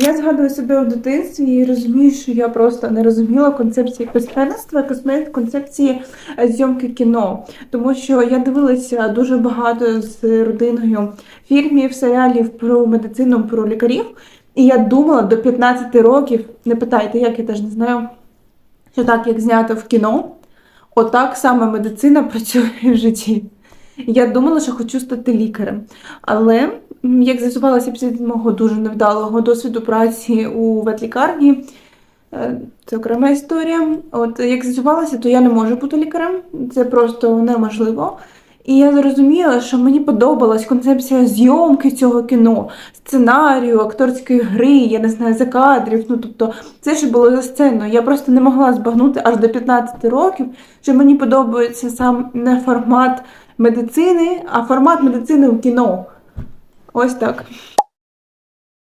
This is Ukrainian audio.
Я згадую себе у дитинстві і розумію, що я просто не розуміла концепції письменництва, концепції е, зйомки кіно. Тому що я дивилася дуже багато з родиною фільмів, серіалів про медицину, про лікарів. І я думала до 15 років, не питайте, як я теж не знаю, що так, як знято в кіно, отак саме медицина працює в житті. Я думала, що хочу стати лікарем. Але, як з'ясувалося після мого дуже невдалого досвіду праці у ветлікарні, е, це окрема історія. От як з'ясувалося, то я не можу бути лікарем, це просто неможливо. І я зрозуміла, що мені подобалась концепція зйомки цього кіно, сценарію, акторської гри, я не знаю, закадрів. Ну тобто, це що було за сценою. Я просто не могла збагнути аж до 15 років, що мені подобається сам не формат медицини, а формат медицини у кіно. Ось так.